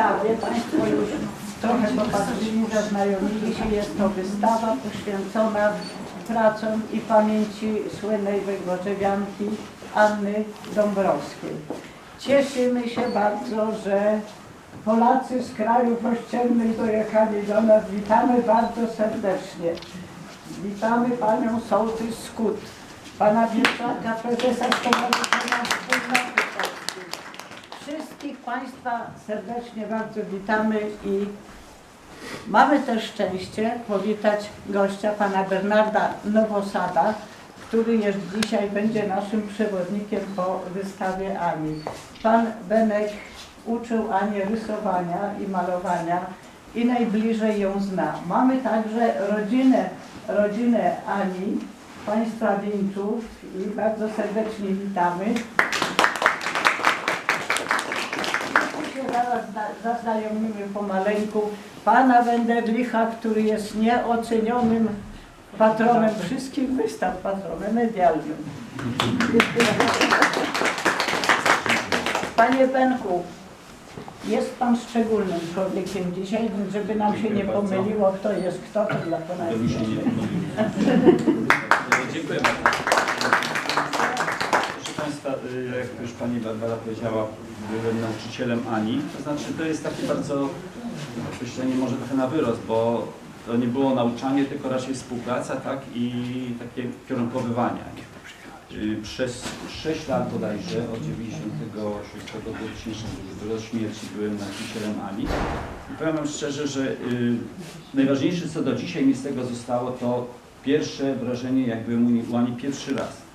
wystawie. Państwo już trochę popatrzyli, zaznajomili się. Jest to wystawa poświęcona pracom i pamięci słynnej wygorzewianki Anny Dąbrowskiej. Cieszymy się bardzo, że Polacy z krajów ościennych dojechali do nas. Witamy bardzo serdecznie. Witamy Panią Sołtys Skut, Pana Wieczaka, Prezesa Stowarzyszenia Wspólnoty Państwa serdecznie bardzo witamy i mamy też szczęście powitać gościa, Pana Bernarda Nowosada, który jest dzisiaj będzie naszym przewodnikiem po wystawie Ani. Pan Benek uczył Anię rysowania i malowania i najbliżej ją zna. Mamy także rodzinę, rodzinę Ani, Państwa Wieńczów i bardzo serdecznie witamy. Zna- zaznajomimy pomaleńku Pana Wendewlicha, który jest nieocenionym patronem wszystkich wystaw, patronem medialnym. Panie Benku, jest Pan szczególnym człowiekiem dzisiaj, więc żeby nam się nie pomyliło, kto jest kto, to dla Pana To jest. Dziękuję bardzo. Y, jak już Pani Barbara powiedziała, byłem nauczycielem Ani. To znaczy to jest takie bardzo określenie może trochę na wyrost, bo to nie było nauczanie, tylko raczej współpraca tak i takie kierunkowywanie. Y, Przez 6 lat bodajże, od 96 do 2000 do śmierci byłem nauczycielem Ani. I powiem Wam szczerze, że y, najważniejsze co do dzisiaj mi z tego zostało, to pierwsze wrażenie, jak byłem u Ani pierwszy raz.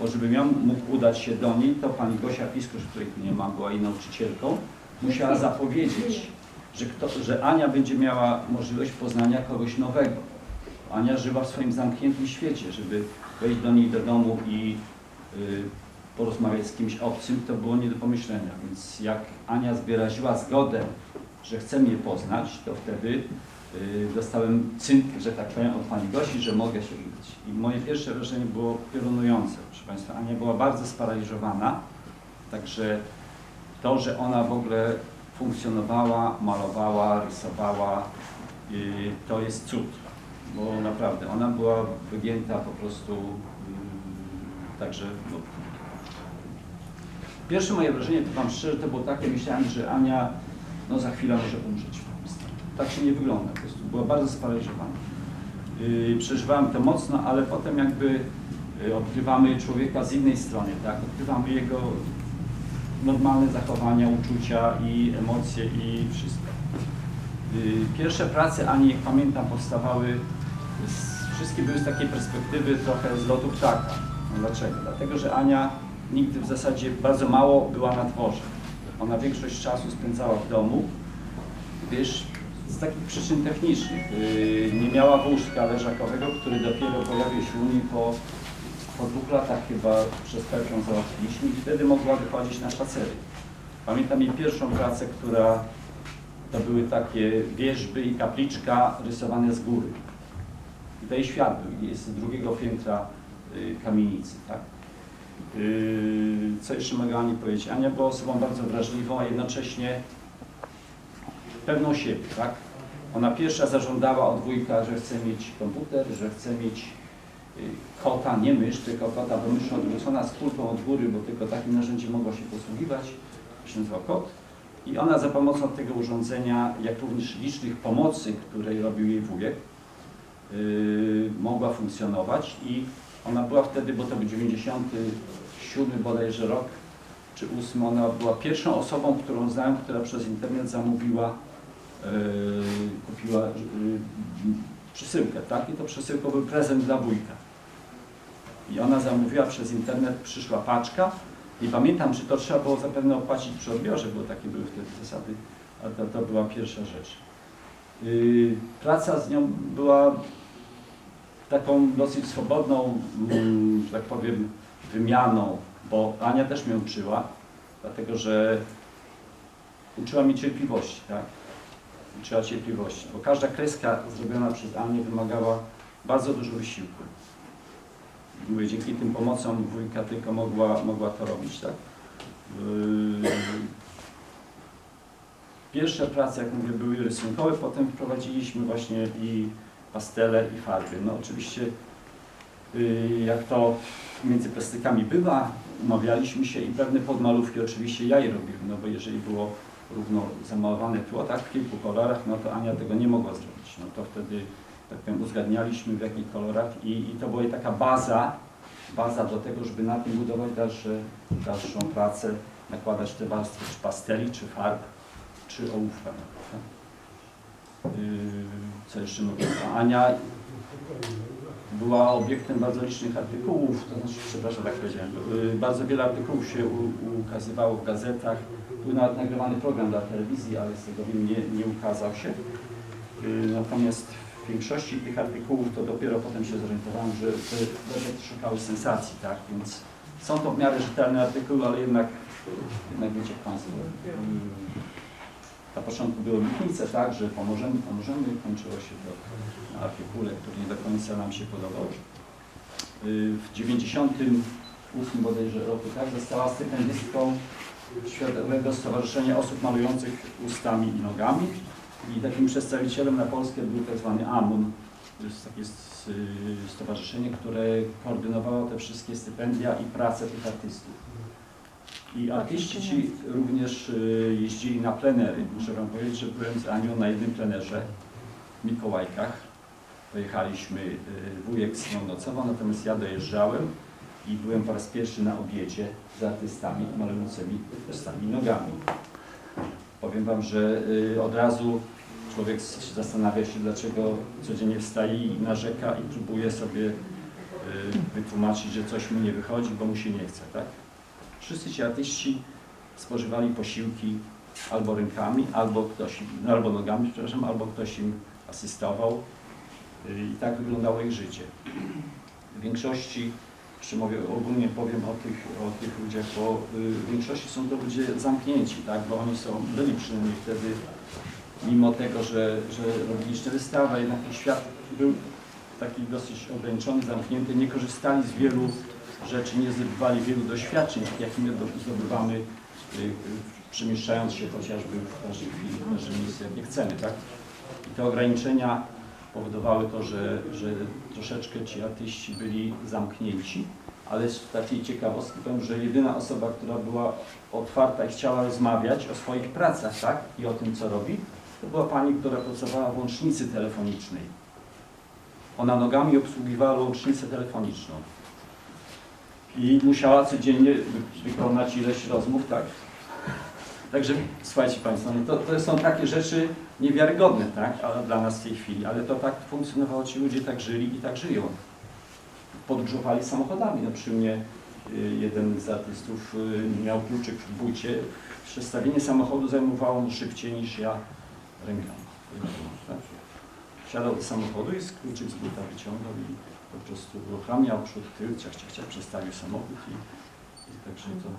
Bo żebym ja mógł udać się do niej, to pani Gosia Piskusz, której tu nie ma, była jej nauczycielką, musiała zapowiedzieć, że, kto, że Ania będzie miała możliwość poznania kogoś nowego. Ania żyła w swoim zamkniętym świecie, żeby wejść do niej do domu i y, porozmawiać z kimś obcym, to było nie do pomyślenia. Więc jak Ania wyraziła zgodę, że chce mnie poznać, to wtedy dostałem cynk, że tak powiem, od pani Gosi, że mogę się udać. I moje pierwsze wrażenie było piorunujące. Proszę Państwa, Ania była bardzo sparaliżowana, także to, że ona w ogóle funkcjonowała, malowała, rysowała, y, to jest cud. Bo naprawdę, ona była wygięta po prostu, y, także no, Pierwsze moje wrażenie, to Wam szczerze, to było takie, myślałem, że Ania no, za chwilę może umrzeć. Tak się nie wygląda, po prostu była bardzo sparaliżowana. Yy, przeżywałem to mocno, ale potem jakby yy, odkrywamy człowieka z innej strony, tak? Odkrywamy jego normalne zachowania, uczucia i emocje i wszystko. Yy, pierwsze prace Ani, jak pamiętam, powstawały, z, wszystkie były z takiej perspektywy trochę z lotu ptaka. No, dlaczego? Dlatego, że Ania nigdy w zasadzie bardzo mało była na dworze. Ona większość czasu spędzała w domu, wiesz, z takich przyczyn technicznych. Yy, nie miała wózka leżakowego, który dopiero pojawił się u niej po, po dwóch latach chyba przez Perkę załatwiliśmy i wtedy mogła wychodzić na spacery. Pamiętam jej pierwszą pracę, która to były takie wieżby i kapliczka rysowane z góry. I to świat był, jest z drugiego piętra y, kamienicy, tak? Yy, Co jeszcze mogę Ani powiedzieć? Ania była osobą bardzo wrażliwą, a jednocześnie pewną siebie, tak? Ona pierwsza zażądała od wujka, że chce mieć komputer, że chce mieć yy, kota, nie mysz, tylko kota, mysz odwrócona z kulką od góry, bo tylko takim narzędziem mogła się posługiwać, się nazywa kot. I ona za pomocą tego urządzenia, jak również licznych pomocy, które robił jej wujek, yy, mogła funkcjonować i ona była wtedy, bo to był 97 bodajże rok, czy 8, ona była pierwszą osobą, którą znałem, która przez internet zamówiła, kupiła yy, przesyłkę, tak? I to przesyłką był prezent dla wujka. I ona zamówiła przez internet, przyszła paczka i pamiętam, że to trzeba było zapewne opłacić przy odbiorze, bo takie były wtedy zasady, a to, to była pierwsza rzecz. Yy, praca z nią była taką dosyć swobodną, mm, że tak powiem, wymianą, bo Ania też mnie uczyła, dlatego że uczyła mnie cierpliwości, tak? Uczyła cierpliwości, bo każda kreska zrobiona przez Anię wymagała bardzo dużo wysiłku. Mówię, dzięki tym pomocom wujka tylko mogła, mogła to robić, tak? Yy, Pierwsze prace, jak mówię, były rysunkowe, potem wprowadziliśmy właśnie i pastele i farby. No oczywiście yy, jak to między plastykami bywa, umawialiśmy się i pewne podmalówki oczywiście ja je robiłem, no bo jeżeli było równo zamalowane tło, tak, w kilku kolorach, no to Ania tego nie mogła zrobić. No to wtedy, tak powiem, uzgadnialiśmy w jakich kolorach i, i to była taka baza, baza do tego, żeby na tym budować dalsze, dalszą pracę, nakładać te warstwy czy pasteli, czy farb, czy ołówka. Tak? Yy, co jeszcze Ania była obiektem bardzo licznych artykułów, to znaczy, przepraszam, tak powiedziałem, yy, bardzo wiele artykułów się u, ukazywało w gazetach, był nawet nagrywany program dla telewizji, ale z tego wiem, nie, nie ukazał się. Yy, Natomiast w większości tych artykułów to dopiero potem się zorientowałem, że gazety szukały sensacji, tak? Więc są to w miarę rzetelne artykuły, ale jednak, jednak wiecie Państwo, na początku były obietnice, tak, że pomożemy, pomożemy, kończyło się to na artykule, który nie do końca nam się podobał. Yy, W 98 bodajże roku tak, została stypendystką Światowego Stowarzyszenia Osób Malujących Ustami i Nogami i takim przedstawicielem na Polskę był tak zwany AMUN. To jest takie y, stowarzyszenie, które koordynowało te wszystkie stypendia i pracę tych artystów. I artyści ci również y, jeździli na plenery. Muszę Wam powiedzieć, że byłem z Anią na jednym plenerze w Mikołajkach. Pojechaliśmy, y, wujek z nią nocował, natomiast ja dojeżdżałem i byłem po raz pierwszy na obiedzie z artystami malującymi ustami i nogami. Powiem Wam, że y, od razu człowiek zastanawia się, dlaczego codziennie wstaje i narzeka i próbuje sobie y, wytłumaczyć, że coś mu nie wychodzi, bo mu się nie chce, tak? Wszyscy ci artyści spożywali posiłki albo rękami, albo ktoś, im- albo nogami, przepraszam, albo ktoś im asystował y, i tak wyglądało ich życie. W większości, jeszcze mówię, ogólnie powiem o tych, o tych ludziach, bo y, w większości są to ludzie zamknięci, tak, bo oni są, byli przynajmniej wtedy, mimo tego, że, że robiliśmy wystawę, jednak ich świat był taki dosyć ograniczony, zamknięty, nie korzystali z wielu rzeczy, nie zdobywali wielu doświadczeń, do- zdobywamy, y, przemieszczając się chociażby w każdej chwili, w każdym miejscu, jakie chcemy, tak? I te ograniczenia powodowały to, że, że troszeczkę ci artyści byli zamknięci, ale z takiej ciekawostki powiem, że jedyna osoba, która była otwarta i chciała rozmawiać o swoich pracach, tak? I o tym, co robi, to była pani, która pracowała w łącznicy telefonicznej. Ona nogami obsługiwała łącznicę telefoniczną i musiała codziennie wy- wykonać ileś rozmów, tak. Także słuchajcie Państwo, no to, to są takie rzeczy niewiarygodne, tak, dla nas w tej chwili, ale to tak funkcjonowało, ci ludzie tak żyli i tak żyją. Podróżowali samochodami, no przy mnie y, jeden z artystów y, miał kluczyk w bucie, przestawienie samochodu zajmowało mu szybciej niż ja rękami. Tak? Wsiadał do samochodu i z kluczyk z buta wyciągał i po prostu uruchamiał przód, tył, ciach, ciach, ciach, przestawił samochód i, i także to,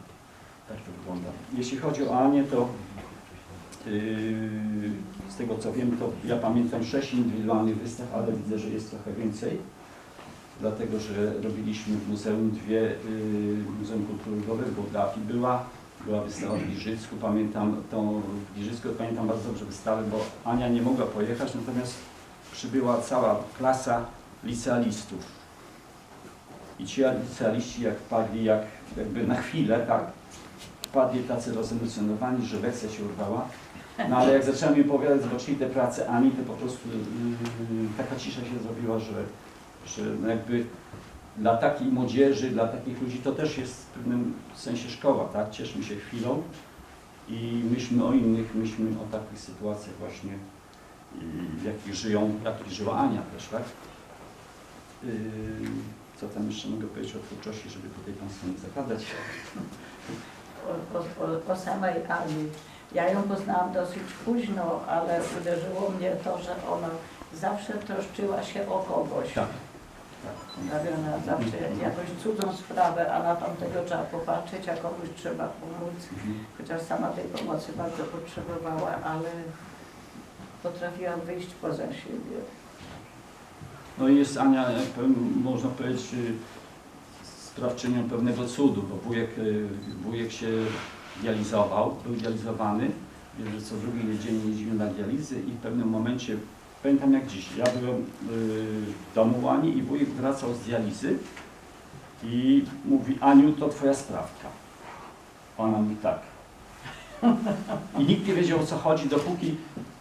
tak to wygląda. Jeśli chodzi o Anię, to z tego co wiem, to ja pamiętam sześć indywidualnych wystaw, ale widzę, że jest trochę więcej, dlatego że robiliśmy w muzeum dwie, yy, Muzeum Kultury Ludowej, bo Gafi była, była wystawa w Giżycku, pamiętam tą w Giżycku, pamiętam bardzo dobrze wystawę, bo Ania nie mogła pojechać, natomiast przybyła cała klasa licealistów. I ci licealiści jak padli, jak jakby na chwilę, tak, padli tacy rozemocjonowani, że wersja się urwała. No ale jak zacząłem im opowiadać, zobaczyli te prace Ani, to po prostu yy, taka cisza się zrobiła, że, że no jakby dla takiej młodzieży, dla takich ludzi to też jest w pewnym sensie szkoła, tak? Cieszmy się chwilą i myślmy o innych, myślmy o takich sytuacjach właśnie, w jakich żyją, w jakich żyła Ania też, tak? Yy, co tam jeszcze mogę powiedzieć o twórczości, żeby tutaj Państwu nie zakładać? o, o, o, o samej Ani. Ja ją poznałam dosyć późno, ale uderzyło mnie to, że ona zawsze troszczyła się o kogoś. Tak. Nawiona zawsze jakąś cudzą sprawę, a na tamtego trzeba popatrzeć, a komuś trzeba pomóc. Mhm. Chociaż sama tej pomocy bardzo potrzebowała, ale potrafiła wyjść poza siebie. No i jest Ania, jak powiem, można powiedzieć, y, sprawczynią pewnego cudu, bo wujek, y, wujek się dializował, był dializowany, wiem, że co drugi dzień jeździł na dializy i w pewnym momencie, pamiętam jak dziś, ja byłem y, w domu Ani i wujek wracał z dializy i mówi, Aniu, to twoja sprawka. Ona mówi tak. I nikt nie wiedział o co chodzi, dopóki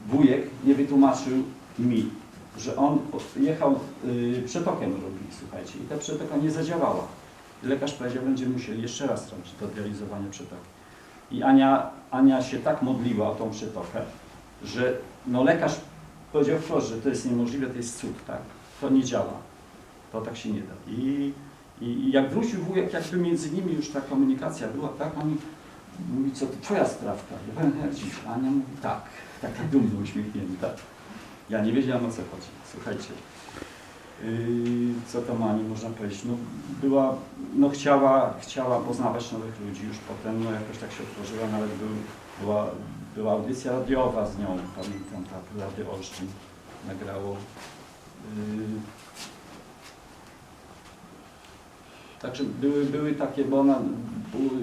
wujek nie wytłumaczył mi, że on jechał y, przetokiem słuchajcie, i ta przetoka nie zadziałała. Lekarz powiedział, będziemy musieli jeszcze raz robić to dializowanie przetoki. I Ania, Ania się tak modliła o tą przetokę, że no lekarz powiedział wprost, że to jest niemożliwe, to jest cud, tak? To nie działa. To tak się nie da. I, i, i jak wrócił wujek, jakby między nimi już ta komunikacja była, tak? Oni mówi, co to twoja sprawka? Ja powiem. Ania mówi, tak. Taka dumna, uśmiechnięta. Ja nie wiedziałam o co chodzi. Słuchajcie. Co tam Ani można powiedzieć? No, była, no chciała, chciała poznawać nowych ludzi już potem, no jakoś tak się otworzyła, nawet był, była, była audycja radiowa z nią, pamiętam, tak, Radio Olsztyn nagrało. Yy, Także były, były takie, bo ona,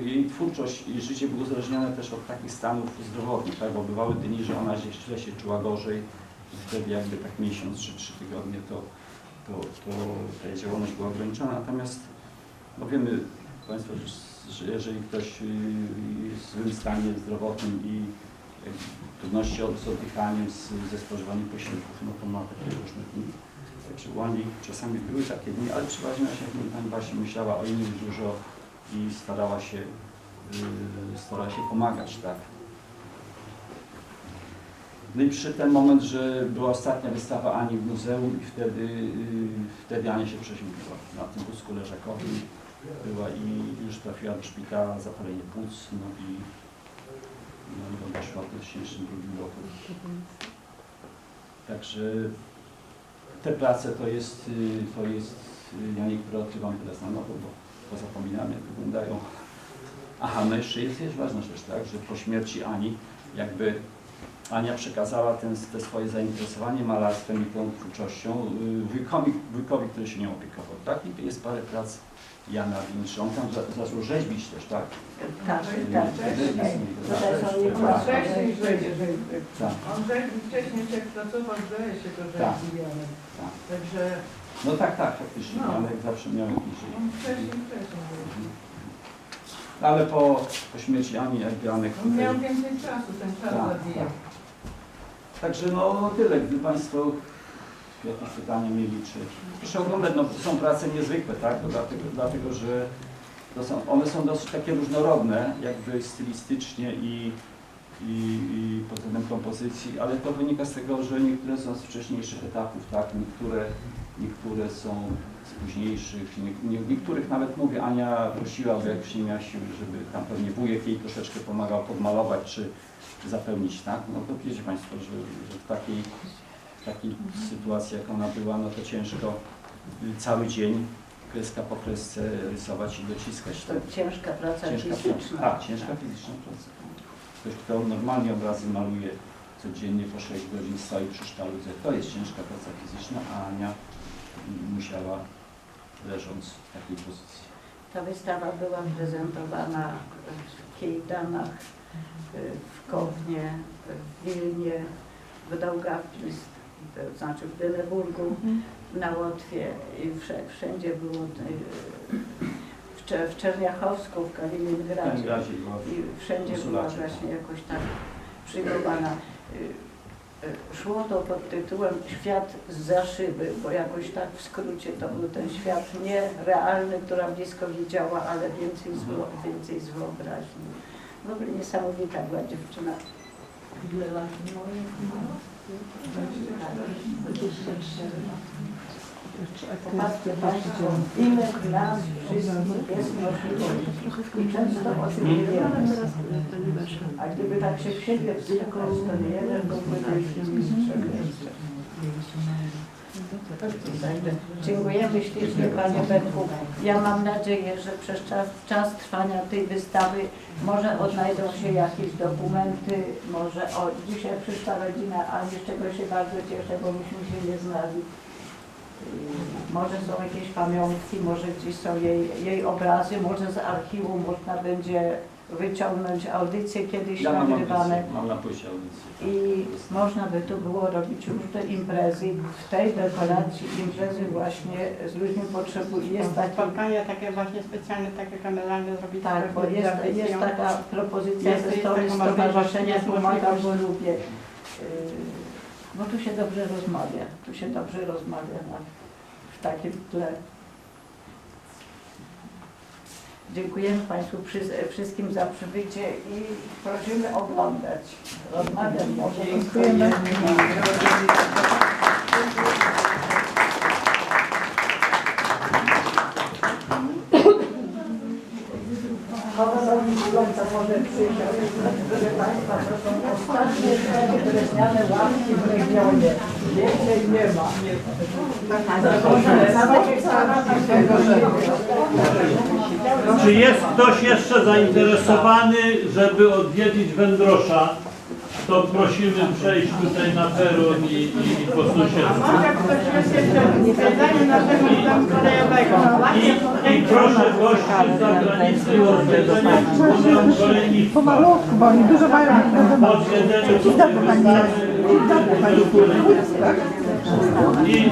jej twórczość i życie było uzależnione też od takich stanów zdrowotnych, tak? bo bywały dni, że ona źle się czuła gorzej i wtedy jakby tak miesiąc czy trzy tygodnie to, to, to ta działalność była ograniczona. Natomiast no wiemy Państwo, że- że jeżeli ktoś y, jest w złym stanie zdrowotnym i jakby trudności z oddychaniem, z, ze spożywaniem posiłków, no to ma takie różne dni. Także czasami były takie dni, ale przeważnie się Pani właśnie myślała o innych dużo i starała się, yy, starała się pomagać, tak. No i przy ten moment, że była ostatnia wystawa Ani w muzeum i wtedy, yy, wtedy Ania się przeziębiła na tym wózku leżakowym. Była i już trafiła do szpitala, zapalenie płuc, no i no i odeszła w 2002 roku. Także te prace to jest, y, to jest, y, ja niektóre odkrywam teraz na nowo, bo, bo zapominam jak wyglądają. Aha, no jeszcze jest, jest ważna rzecz, tak, że po śmierci Ani jakby Ania przekazała ten, te swoje zainteresowanie malarstwem i tą twórczością y, wujkowi, wujkowi, który się nią opiekował, tak? I tu jest parę prac Jana Wincza, on tam za- zaczął rzeźbić też, tak? Tak, Y, tak. Tutaj są tak, jego tak, Wcześniej tak, On wcześniej jak pracował, zdaje się to rzeźbi, ale tak. także No tak, tak, faktycznie, No. ale zawsze miał jakiś on wcześniej, wcześniej. Ale po, po śmierci Ani jakby Anek On miał więcej czasu, ten czas Tak, zabijał. Także no tyle, gdy Państwo jakieś pytania mieli, czy... Proszę oglądać, no to są prace niezwykłe, tak? Dlatego, dlatego, że są, one są dosyć takie różnorodne, jakby stylistycznie i, i, i pod względem kompozycji, ale to wynika z tego, że niektóre są z wcześniejszych etapów, tak? Niektóre, niektóre są z późniejszych, nie, nie, niektórych nawet mówię, Ania prosiła, bo jak już nie żeby tam pewnie wujek jej troszeczkę pomagał podmalować, czy zapełnić, tak? No to wiecie Państwo, że, że w takiej, w takiej sytuacji, jak ona była, no to ciężko y, cały dzień kreska po kresce rysować i dociskać. To ciężka praca Ciężka fizyczna. praca. Tak, ciężka fizyczna praca. Ktoś, kto normalnie obrazy maluje codziennie po 6 godzin stoi przy sztaludze, to jest ciężka praca fizyczna, a Ania musiała leżąc w takiej pozycji. Ta wystawa była prezentowana w Kiejdanach, w Kownie, w Wilnie, w Daugavpils, to znaczy w Dyneburgu, na Łotwie i wszędzie było, y, w, Cze- w Czerniachowsku, w Kaliningradzie. I wszędzie była właśnie jakoś tak przyjmowana. Y, y, Szło to pod tytułem Świat z szyby, bo jakoś tak w skrócie to był ten świat nierealny, która blisko widziała, ale więcej z, wyo- więcej z wyobraźni. W ogóle niesamowita była dziewczyna. Ile lat miała? Popatrzcie Państwo, ile nas wszystkich jest możliwości i często o tym nie wiemy. A gdyby tak się w siebie wsłuchać, to nie jeden byłby Także Dziękujemy ślicznie Panie Betku. Ja mam nadzieję, że przez czas, czas trwania tej wystawy może odnajdą się jakieś dokumenty, może o dzisiaj przyszła rodzina, a z czego się bardzo cieszę, bo myśmy się nie znali. Może są jakieś pamiątki, może gdzieś są jej, jej obrazy, może z archiwum można będzie wyciągnąć audycje kiedyś Ja mam nagrywane. audycję, mam na płycie audycję. I można by tu było robić różne imprezy. W tej dekoracji imprezy właśnie z ludźmi potrzebuje. Jest taki, spotkania takie właśnie specjalne, takie kameralne zrobić. tak, bo jest, jest taka propozycja Jest- ze strony Stowarzyszenia Pomagam, bo lubię. Yy, Bo tu się dobrze rozmawia, tu się dobrze rozmawia na, w takim tle. Dziękujemy Państwu wszy- wszystkim za przybycie i prosimy oglądać. Rozmawiać. Dziękujemy. Pląca może przyjść, proszę Państwa, to są ostatnie cztery drewniane ławki w regionie. Więcej nie ma. Czy jest ktoś jeszcze zainteresowany, żeby odwiedzić Wędrosza? To prosimy przejść tutaj na peron i, i, i po sąsiedztwie. Może ktoś jest jeszcze zwiedzaniu naszego domu kolejowego. I, I proszę gości z zagranicy o odwiedzenie Muzeum Kolejnictwa. Pomalutku, bo oni dużo mają Po odwiedzeniu tutaj wystawy. I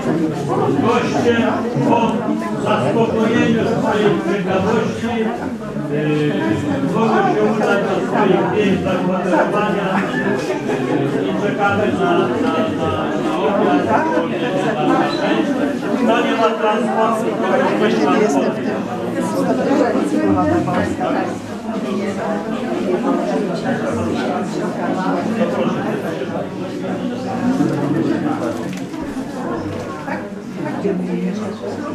goście po zaspokojeniu swojej ciekawości yy, mogą się udać do swoich miejsc zakwaterowania yy, i czekamy na, na, na, na obiad, na, na nie ma transportu, to nie ma transportu.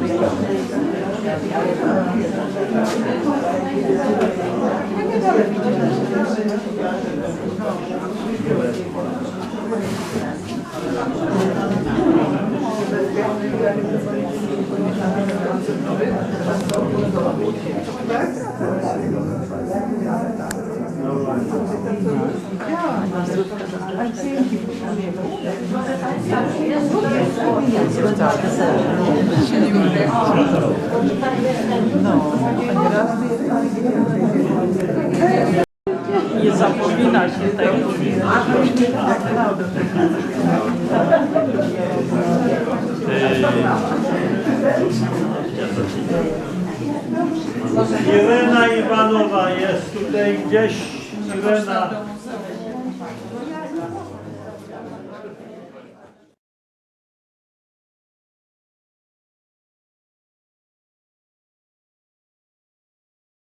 Nie zapomina się tego. Irena Iwanowa jest tutaj gdzieś. Irena